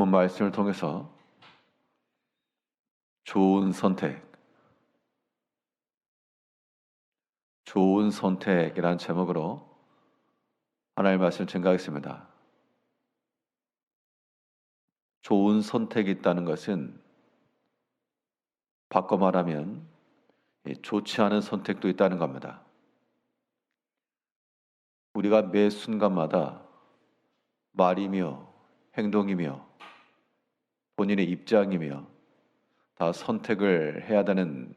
본문 말씀을 통해서 좋은 선택, 좋은 선택이라는 제목으로 하나님의 말씀을 증가하겠습니다. 좋은 선택이 있다는 것은 바꿔 말하면 좋지 않은 선택도 있다는 겁니다. 우리가 매 순간마다 말이며 행동이며 본인의 입장이며 다 선택을 해야 되는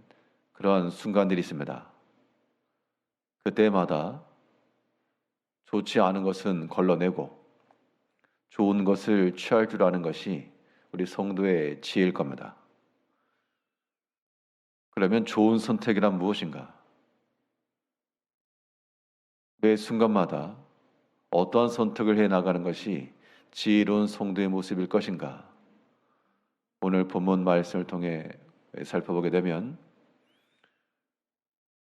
그런 순간들이 있습니다. 그때마다 좋지 않은 것은 걸러내고 좋은 것을 취할 줄 아는 것이 우리 성도의 지혜일 겁니다. 그러면 좋은 선택이란 무엇인가? 매 순간마다 어떠한 선택을 해 나가는 것이 지혜로운 성도의 모습일 것인가? 오늘 본문 말씀을 통해 살펴보게 되면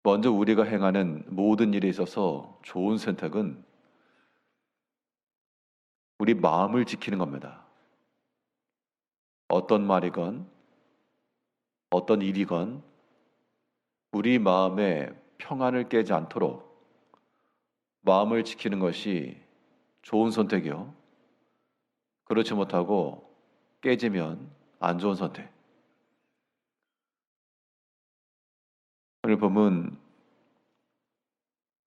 먼저 우리가 행하는 모든 일에 있어서 좋은 선택은 우리 마음을 지키는 겁니다. 어떤 말이건 어떤 일이건 우리 마음의 평안을 깨지 않도록 마음을 지키는 것이 좋은 선택이요. 그렇지 못하고 깨지면 안 좋은 선택. 오늘 본문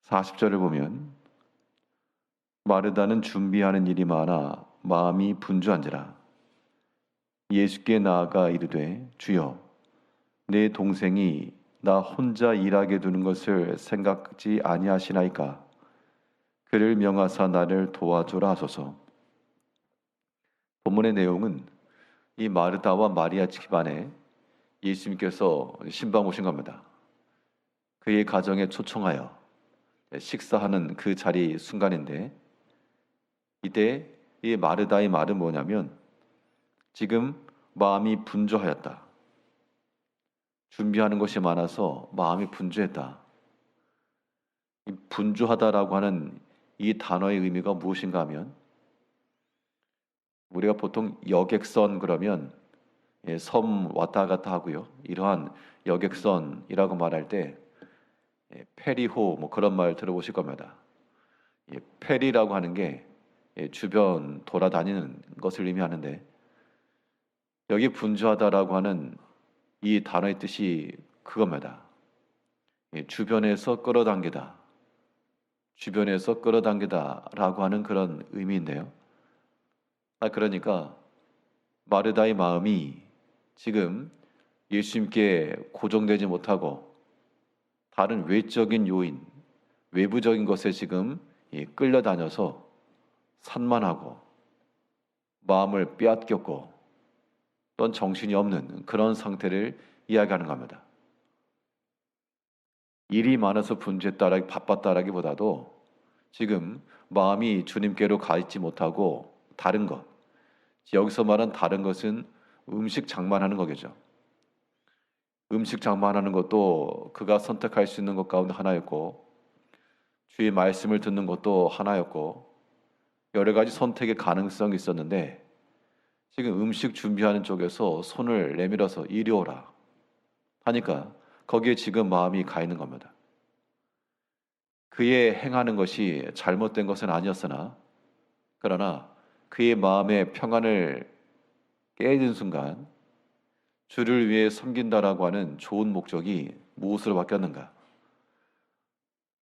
40절을 보면 마르다는 준비하는 일이 많아 마음이 분주한지라 예수께 나아가 이르되 주여 내 동생이 나 혼자 일하게 두는 것을 생각지 아니하시나이까 그를 명하사 나를 도와주라 하소서 본문의 내용은 이 마르다와 마리아 집안에 예수님께서 신방 오신 겁니다. 그의 가정에 초청하여 식사하는 그 자리 순간인데 이때 이 마르다의 말은 뭐냐면 지금 마음이 분주하였다. 준비하는 것이 많아서 마음이 분주했다. 분주하다라고 하는 이 단어의 의미가 무엇인가 하면 우리가 보통 여객선 그러면 예, 섬 왔다 갔다 하고요. 이러한 여객선이라고 말할 때 예, 페리호 뭐 그런 말 들어보실 겁니다. 예, 페리라고 하는 게 주변 돌아다니는 것을 의미하는데 여기 분주하다라고 하는 이 단어의 뜻이 그겁니다. 주변에서 끌어당기다, 주변에서 끌어당기다라고 하는 그런 의미인데요. 아, 그러니까 마르다의 마음이 지금 예수님께 고정되지 못하고 다른 외적인 요인, 외부적인 것에 지금 끌려다녀서 산만하고 마음을 빼앗겼고 또는 정신이 없는 그런 상태를 이야기하는 겁니다. 일이 많아서 분주했다라기 바빴다라기보다도 지금 마음이 주님께로 가 있지 못하고 다른 것 여기서 말한 다른 것은 음식 장만하는 거겠죠. 음식 장만하는 것도 그가 선택할 수 있는 것 가운데 하나였고 주의 말씀을 듣는 것도 하나였고 여러 가지 선택의 가능성이 있었는데 지금 음식 준비하는 쪽에서 손을 내밀어서 이리 오라 하니까 거기에 지금 마음이 가 있는 겁니다. 그의 행하는 것이 잘못된 것은 아니었으나 그러나 그의 마음의 평안을 깨진 순간 주를 위해 섬긴다라고 하는 좋은 목적이 무엇으로 바뀌었는가?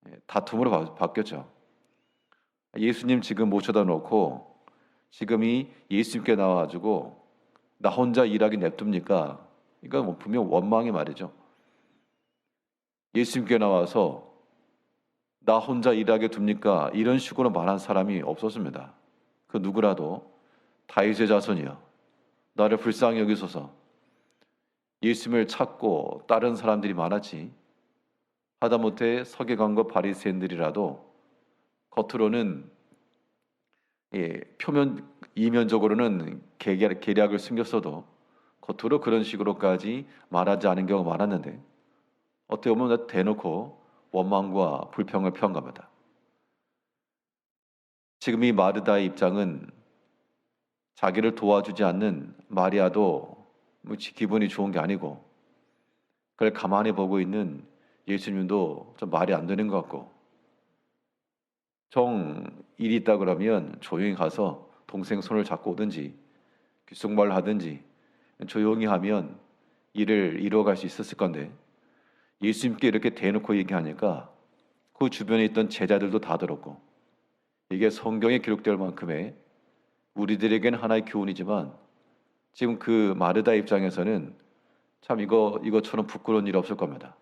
예, 다툼으로 바뀌었죠. 예수님 지금 모셔다 놓고 지금이 예수님께 나와가지고 나 혼자 일하기 냅둡니까? 이건 뭐 분명 원망의 말이죠. 예수님께 나와서 나 혼자 일하게 둡니까? 이런 식으로 말한 사람이 없었습니다. 그 누구라도 다윗의 자손이여 나를 불쌍히 여기소서 예수님을 찾고 다른 사람들이 많았지 하다못해 서기관과 바리새인들이라도 겉으로는 예, 표면 이면적으로는 계략, 계략을 숨겼어도 겉으로 그런 식으로까지 말하지 않은 경우가 많았는데 어떻게 보면 대놓고 원망과 불평을 표한 겁니다. 지금 이 마르다의 입장은 자기를 도와주지 않는 마리아도 기분이 좋은 게 아니고 그걸 가만히 보고 있는 예수님도 좀 말이 안 되는 것 같고 정 일이 있다 그러면 조용히 가서 동생 손을 잡고 오든지 귓속말로 하든지 조용히 하면 일을 이루어갈 수 있었을 건데 예수님께 이렇게 대놓고 얘기하니까 그 주변에 있던 제자들도 다 들었고 이게 성경에 기록될 만큼의 우리들에게는 하나의 교훈이지만 지금 그 마르다 입장에서는 참 이거 이것처럼 부끄러운 일 없을 겁니다.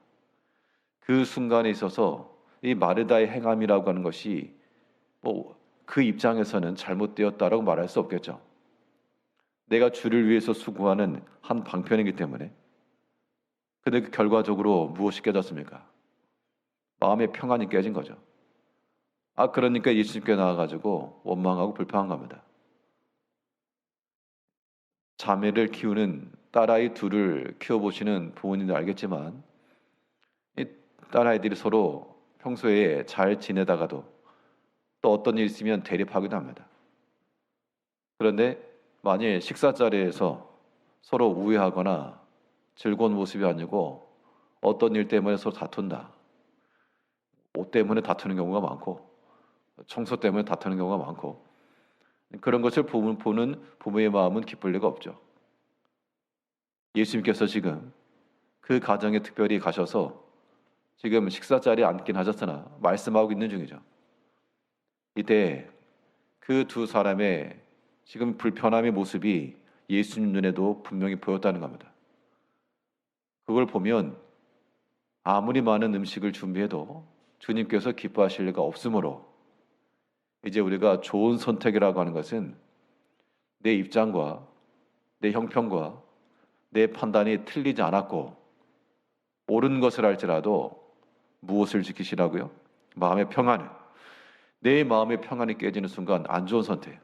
그 순간에 있어서 이 마르다의 행함이라고 하는 것이 뭐 그 입장에서는 잘못되었다라고 말할 수 없겠죠. 내가 주를 위해서 수고하는 한 방편이기 때문에. 근데 그 결과적으로 무엇이 깨졌습니까? 마음의 평안이 깨진 거죠. 아 그러니까 예수님께 나와가지고 원망하고 불평한 겁니다. 자매를 키우는 딸아이 둘을 키워보시는 부모님도 알겠지만 이 딸아이들이 서로 평소에 잘 지내다가도 또 어떤 일 있으면 대립하기도 합니다. 그런데 만일 식사 자리에서 서로 우애하거나 즐거운 모습이 아니고 어떤 일 때문에 서로 다툰다. 옷 때문에 다투는 경우가 많고 청소 때문에 다투는 경우가 많고 그런 것을 보는, 부모의 마음은 기쁠 리가 없죠. 예수님께서 지금 그 가정에 특별히 가셔서 지금 식사 자리에 앉긴 하셨으나 말씀하고 있는 중이죠. 이때 그 두 사람의 지금 불편함의 모습이 예수님 눈에도 분명히 보였다는 겁니다. 그걸 보면 아무리 많은 음식을 준비해도 주님께서 기뻐하실 리가 없으므로 이제 우리가 좋은 선택이라고 하는 것은 내 입장과 내 형편과 내 판단이 틀리지 않았고 옳은 것을 할지라도 무엇을 지키시라고요? 마음의 평안을. 내 마음의 평안이 깨지는 순간 안 좋은 선택.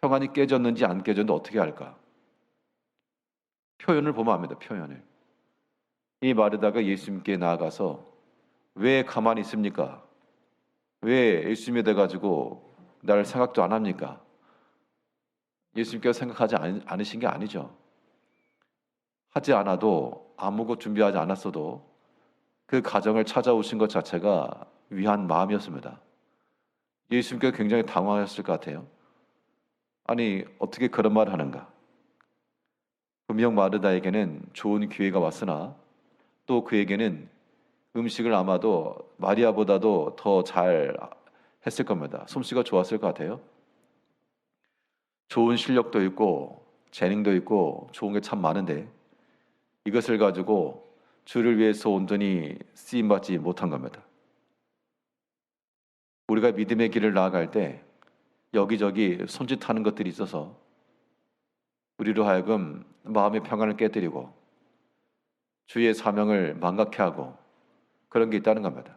평안이 깨졌는지 안 깨졌는지 어떻게 할까? 표현을 보면 압니다. 표현을. 이 마르다가 예수님께 나아가서 왜 가만히 있습니까? 왜 예수님에 대 가지고 나를 생각도 안 합니까? 예수님께서 생각하지 않- 않으신 게 아니죠. 하지 않아도 아무것 준비하지 않았어도 그 가정을 찾아오신 것 자체가 위한 마음이었습니다. 예수님께서 굉장히 당황하셨을 것 같아요. 아니 어떻게 그런 말을 하는가? 분명 마르다에게는 좋은 기회가 왔으나 또 그에게는 음식을 아마도 마리아보다도 더 잘 했을 겁니다. 솜씨가 좋았을 것 같아요. 좋은 실력도 있고 재능도 있고 좋은 게 참 많은데 이것을 가지고 주를 위해서 온전히 쓰임 받지 못한 겁니다. 우리가 믿음의 길을 나아갈 때 여기저기 손짓하는 것들이 있어서 우리로 하여금 마음의 평안을 깨뜨리고 주의 사명을 망각해 하고 그런 게 있다는 겁니다.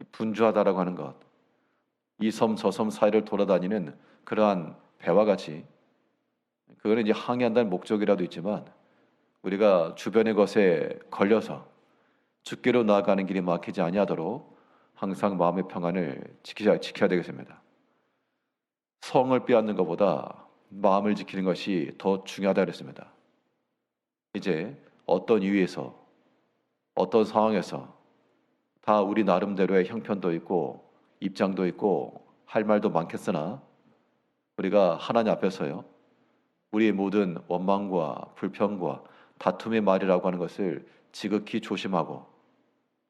이 분주하다라고 하는 것, 이 섬 저 섬 사이를 돌아다니는 그러한 배와 같이 그거는 이제 항해한다는 목적이라도 있지만 우리가 주변의 것에 걸려서 죽기로 나아가는 길이 막히지 아니하도록 항상 마음의 평안을 지키자, 지켜야 되겠습니다. 성을 빼앗는 것보다 마음을 지키는 것이 더 중요하다 그랬습니다. 이제 어떤 이유에서 어떤 상황에서 다 우리 나름대로의 형편도 있고 입장도 있고 할 말도 많겠으나 우리가 하나님 앞에서요 우리의 모든 원망과 불평과 다툼의 말이라고 하는 것을 지극히 조심하고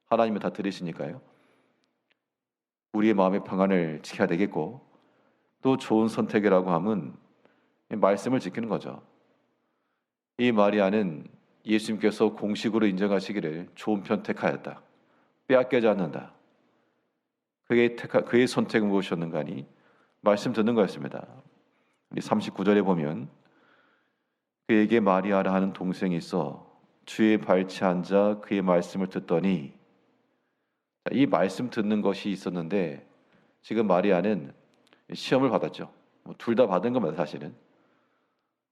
하나님이 다 들으시니까요 우리의 마음의 평안을 지켜야 되겠고 또 좋은 선택이라고 함은 이 말씀을 지키는 거죠. 이 마리아는 예수님께서 공식으로 인정하시기를 좋은 편 택하였다. 빼앗기지 않는다. 그의 택하, 그의 선택은 무엇이었는가 하니 말씀 듣는 거였습니다. 우리 39절에 보면 그에게 마리아라 하는 동생이 있어 주의 발치 앉아 그의 말씀을 듣더니 자, 이 말씀 듣는 것이 있었는데 지금 마리아는 시험을 받았죠. 뭐 둘다 받은 겁니다, 사실은.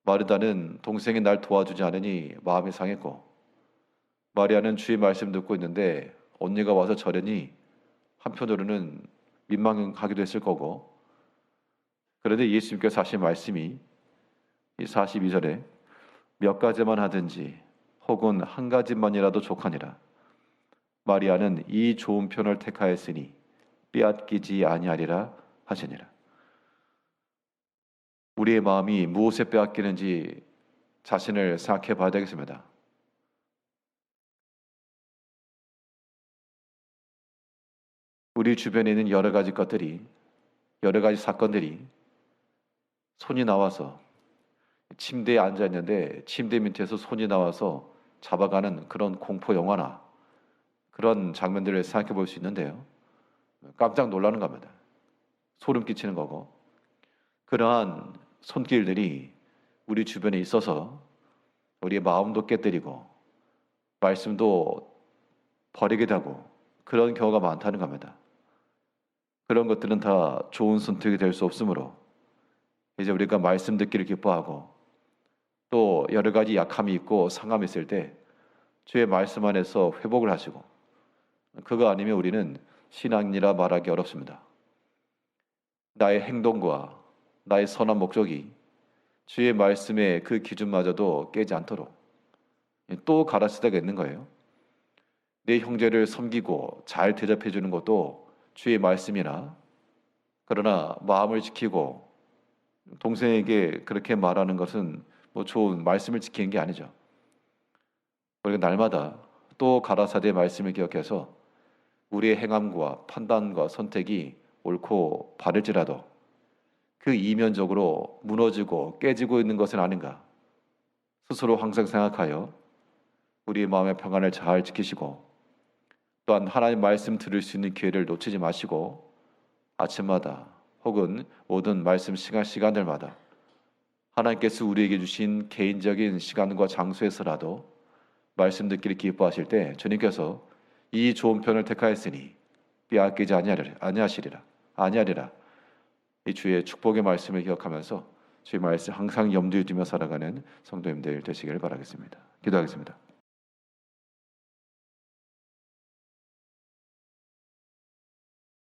마르다는 동생이 날 도와주지 않으니 마음이 상했고 마리아는 주의 말씀 듣고 있는데 언니가 와서 저려니 한편으로는 민망하기도 했을 거고 그런데 예수님께서 하신 말씀이 이 42절에 몇 가지만 하든지 혹은 한 가지만이라도 족하니라. 마리아는 이 좋은 편을 택하였으니 빼앗기지 아니하리라 하시니라. 우리의 마음이 무엇에 빼앗기는지 자신을 생각해 봐야 되겠습니다. 우리 주변에 있는 여러 가지 것들이 여러 가지 사건들이 손이 나와서 침대에 앉아 있는데 침대 밑에서 손이 나와서 잡아가는 그런 공포 영화나 그런 장면들을 생각해 볼 수 있는데요. 깜짝 놀라는 겁니다. 소름 끼치는 거고 그러한 손길들이 우리 주변에 있어서 우리의 마음도 깨뜨리고 말씀도 버리게 되고 그런 경우가 많다는 겁니다. 그런 것들은 다 좋은 선택이 될 수 없으므로 이제 우리가 말씀 듣기를 기뻐하고 또 여러 가지 약함이 있고 상함이 있을 때 주의 말씀 안에서 회복을 하시고 그거 아니면 우리는 신앙이라 말하기 어렵습니다. 나의 행동과 나의 선한 목적이 주의 말씀의 그 기준마저도 깨지 않도록 또 가라시다가 있는 거예요. 내 형제를 섬기고 잘 대접해 주는 것도 주의 말씀이나 그러나 마음을 지키고 동생에게 그렇게 말하는 것은 뭐 좋은 말씀을 지키는 게 아니죠. 우리가 날마다 또 가라사대의 말씀을 기억해서 우리의 행함과 판단과 선택이 옳고 바를지라도 그 이면적으로 무너지고 깨지고 있는 것은 아닌가 스스로 항상 생각하여 우리의 마음의 평안을 잘 지키시고 또한 하나님 말씀 들을 수 있는 기회를 놓치지 마시고 아침마다 혹은 모든 말씀 시간 시간들마다 하나님께서 우리에게 주신 개인적인 시간과 장소에서라도 말씀 듣기를 기뻐하실 때 주님께서 이 좋은 편을 택하였으니 빼앗기지 아니하리라 아니하시리라 아니하리라 이 주의 축복의 말씀을 기억하면서 주의 말씀 항상 염두에 두며 살아가는 성도님들 되시기를 바라겠습니다. 기도하겠습니다.